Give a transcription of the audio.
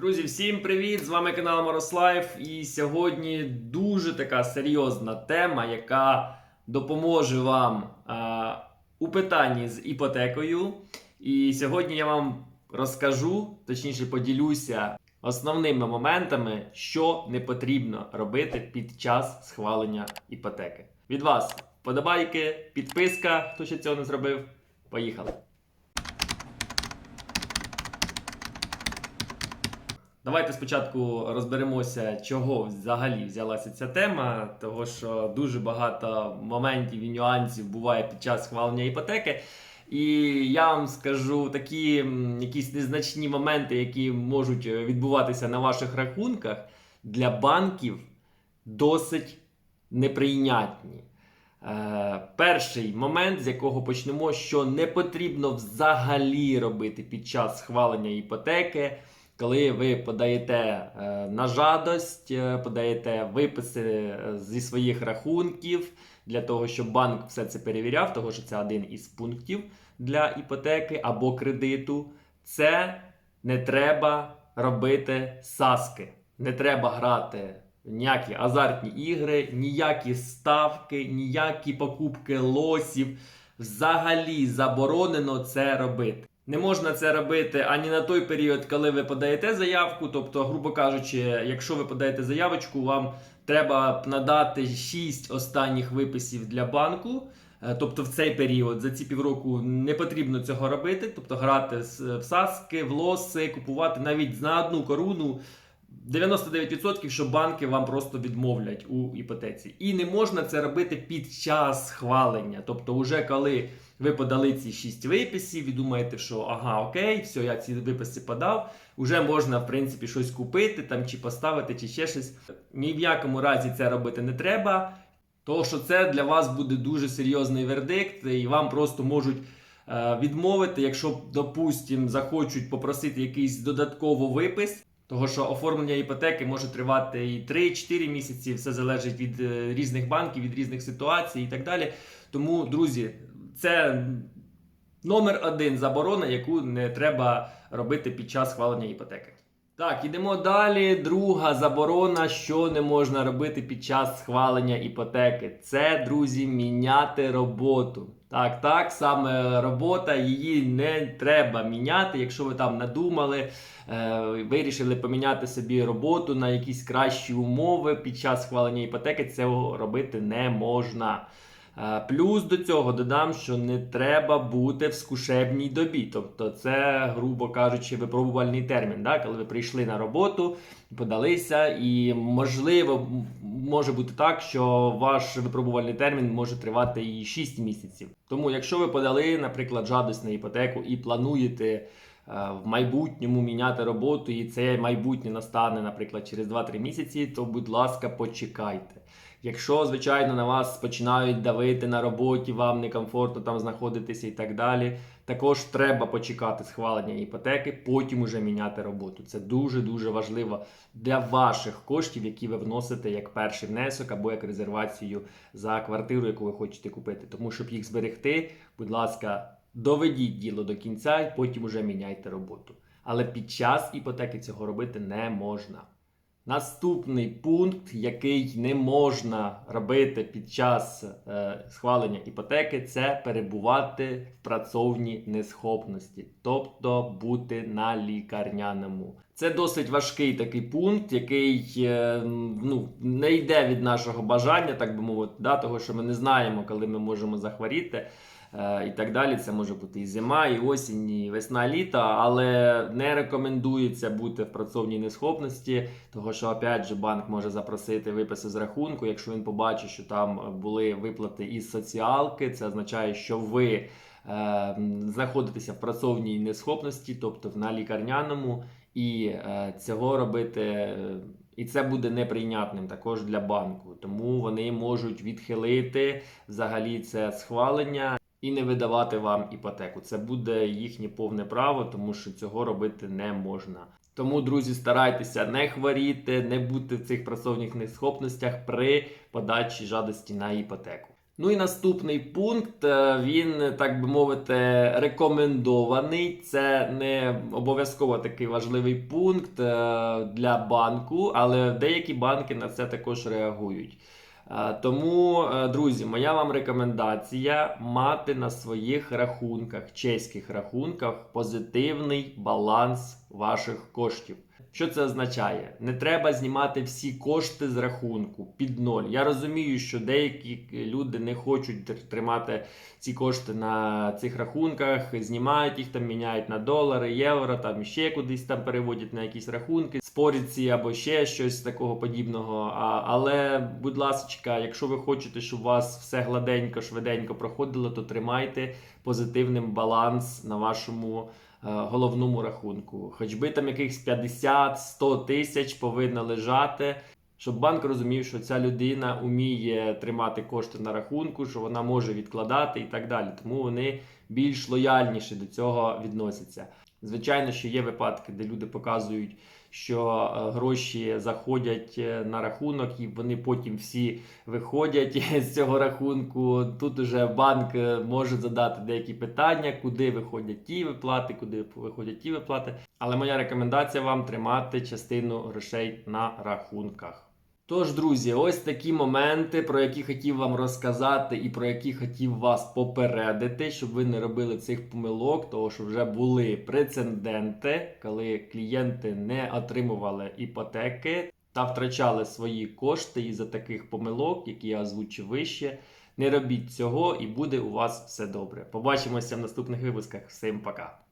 Друзі, всім привіт! З вами канал Морослайф. І сьогодні дуже така серйозна тема, яка допоможе вам а, у питанні з іпотекою. І сьогодні я вам розкажу, точніше поділюся основними моментами, що не потрібно робити під час схвалення іпотеки. Від вас вподобайки, підписка, хто ще цього не зробив. Поїхали! Давайте спочатку розберемося, чого взагалі взялася ця тема, того що дуже багато моментів і нюансів буває під час схвалення іпотеки. І я вам скажу такі якісь незначні моменти, які можуть е, відбуватися на ваших рахунках, для банків досить неприйнятні. Е, перший момент, з якого почнемо, що не потрібно взагалі робити під час схвалення іпотеки, коли ви подаєте е, на жадость, е, подаєте виписи е, зі своїх рахунків для того, щоб банк все це перевіряв, того що це один із пунктів для іпотеки або кредиту. Це не треба робити саски, не треба грати ніякі азартні ігри, ніякі ставки, ніякі покупки лосів. Взагалі заборонено це робити. Не можна це робити ані на той період, коли ви подаєте заявку. Тобто, грубо кажучи, якщо ви подаєте заявочку, вам треба надати 6 останніх виписів для банку. Е, Тобто в цей період за ці півроку не потрібно цього робити, тобто грати в саски, в лоси, купувати навіть на одну коруну 99%, що банки вам просто відмовлять у іпотеці. І не можна це робити під час схвалення. Тобто, уже коли ви подали ці 6 виписів і думаєте, що ага, окей, все, я ці виписи подав, уже можна, в принципі, щось купити там, чи поставити, чи ще щось. Ні в якому разі це робити не треба. Тому що це для вас буде дуже серйозний вердикт, і вам просто можуть е, відмовити, якщо, допустим, захочуть попросити якийсь додатково випис. Того, що оформлення іпотеки може тривати і 3-4 місяці, все залежить від е, різних банків, від різних ситуацій і так далі. Тому, друзі, це номер один заборона, яку не треба робити під час схвалення іпотеки. Так, ідемо далі. Друга заборона, що не можна робити під час схвалення іпотеки. Це, друзі, міняти роботу. Так, так, саме робота, її не треба міняти. Якщо ви там надумали, е, вирішили поміняти собі роботу на якісь кращі умови під час схвалення іпотеки, цього робити не можна. Плюс до цього додам, що не треба бути в скушебній добі. Тобто, це, грубо кажучи, випробувальний термін. Да? Коли ви прийшли на роботу, подалися, і можливо, може бути так, що ваш випробувальний термін може тривати і 6 місяців. Тому, якщо ви подали, наприклад, жадость на іпотеку і плануєте е, в майбутньому міняти роботу, і це майбутнє настане, наприклад, через 2-3 місяці, то, будь ласка, почекайте. Якщо, звичайно, на вас починають давити на роботі, вам некомфортно там знаходитися і так далі, також треба почекати схвалення іпотеки, потім уже міняти роботу. Це дуже-дуже важливо для ваших коштів, які ви вносите як перший внесок або як резервацію за квартиру, яку ви хочете купити. Тому, щоб їх зберегти, будь ласка, доведіть діло до кінця і потім уже міняйте роботу. Але під час іпотеки цього робити не можна. Наступний пункт, який не можна робити під час е, схвалення іпотеки, це перебувати в працовній несхопності, тобто бути на лікарняному. Це досить важкий такий пункт, який е, ну, не йде від нашого бажання, так би мовити, да, того, що ми не знаємо, коли ми можемо захворіти. Е, і так далі. Це може бути і зима, і осінь, і весна, літо, але не рекомендується бути в працовній несхопності, того що опять же банк може запросити виписи з рахунку, якщо він побачить, що там були виплати із соціалки, це означає, що ви е, знаходитеся в працовній несхопності, тобто на лікарняному, і е, цього робити. І це буде неприйнятним також для банку, тому вони можуть відхилити взагалі це схвалення і не видавати вам іпотеку. Це буде їхнє повне право, тому що цього робити не можна. Тому, друзі, старайтеся не хворіти, не бути в цих працовних несхопностях при подачі жадості на іпотеку. Ну і наступний пункт, е, він, так би мовити, рекомендований. Це не обов'язково такий важливий пункт е, для банку, але деякі банки на це також реагують. Е, Тому, е, друзі, моя вам рекомендація мати на своїх рахунках, чеських рахунках, позитивний баланс ваших коштів. Що це означає? Не треба знімати всі кошти з рахунку під ноль. Я розумію, що деякі люди не хочуть тримати ці кошти на цих рахунках, знімають їх там, міняють на долари, євро, там ще кудись там переводять на якісь рахунки, споряці або ще щось такого подібного. А, але, будь ласка, якщо ви хочете, щоб у вас все гладенько, швиденько проходило, то тримайте позитивним баланс на вашому головному рахунку. Хоч би там якихось 50-100 тисяч повинно лежати. Щоб банк розумів, що ця людина вміє тримати кошти на рахунку, що вона може відкладати і так далі. Тому вони більш лояльніше до цього відносяться. Звичайно, що є випадки, де люди показують, що е, гроші заходять е, на рахунок, і вони потім всі виходять з цього рахунку. Тут уже банк е, може задати деякі питання, куди виходять ті виплати, куди виходять ті виплати. Але моя рекомендація вам тримати частину грошей на рахунках. Тож, друзі, ось такі моменти, про які хотів вам розказати, і про які хотів вас попередити, щоб ви не робили цих помилок, тому що вже були прецеденти, коли клієнти не отримували іпотеки та втрачали свої кошти із-за таких помилок, які я озвучив вище. Не робіть цього, і буде у вас все добре. Побачимося в наступних випусках. Всім пока!